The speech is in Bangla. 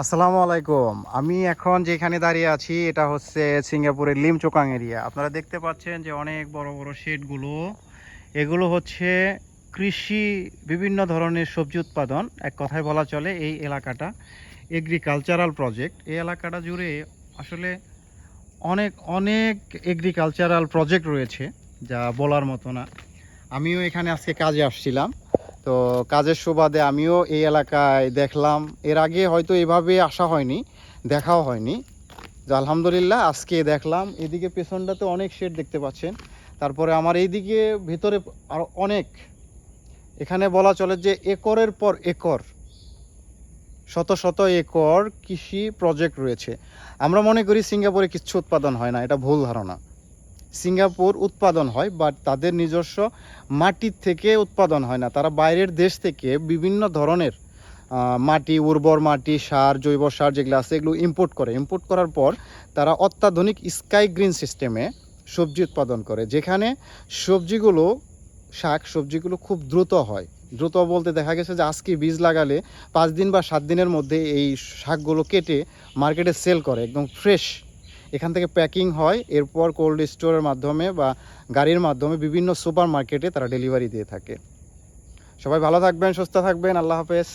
আসসালামু আলাইকুম। আমি এখন যেখানে দাঁড়িয়ে আছি, এটা হচ্ছে সিঙ্গাপুরের লিমচোকাং এরিয়া। আপনারা দেখতে পাচ্ছেন যে অনেক বড় বড় শেডগুলো। এগুলো হচ্ছে কৃষি বিভিন্ন ধরনের সবজি উৎপাদন। এক কথায় বলা চলে এই এলাকাটা এগ্রিকালচারাল প্রজেক্ট এই এলাকাটা জুড়ে আসলে অনেক অনেক এগ্রিকালচারাল প্রজেক্ট রয়েছে, যা বলার মতো না। আমিও এখানে আজকে কাজে আসছিলাম। তো কাজের সুবাদে আমিও এই এলাকায় দেখলাম। এর আগে হয়তো এভাবে আসা হয়নি, দেখাও হয়নি। তো আলহামদুলিল্লাহ আজকে দেখলাম, এদিকে পেছনটাতে অনেক শেড দেখতে পাচ্ছেন। তারপরে আমার এইদিকে ভেতরে আরও অনেক। এখানে বলা চলে যে একরের পর একর, শত শত একর কৃষি প্রজেক্ট রয়েছে। আমরা মনে করি সিঙ্গাপুরে কিচ্ছু উৎপাদন হয় না, এটা ভুল ধারণা। সিঙ্গাপুর উৎপাদন হয় বাট তাদের নিজস্ব মাটির থেকে উৎপাদন হয় না। তারা বাইরের দেশ থেকে বিভিন্ন ধরনের মাটি, উর্বর মাটি, সার, জৈব সার যেগুলো আছে, এগুলো ইম্পোর্ট করে। ইম্পোর্ট করার পর তারা অত্যাধুনিক স্কাই গ্রিন সিস্টেমে সবজি উৎপাদন করে, যেখানে সবজিগুলো, শাক সবজিগুলো খুব দ্রুত হয়। দ্রুত বলতে দেখা গেছে যে আজকে বীজ লাগালে পাঁচ দিন বা সাত দিনের মধ্যে এই শাকগুলো কেটে মার্কেটে সেল করে, একদম ফ্রেশ এখান থেকে প্যাকিং হয়, এরপর কোল্ড স্টোরের মাধ্যমে বা গাড়ির মাধ্যমে বিভিন্ন সুপার মার্কেটে তারা ডেলিভারি দিয়ে থাকে। সবাই ভালো থাকবেন, সুস্থ থাকবেন, আল্লাহ হাফেজ।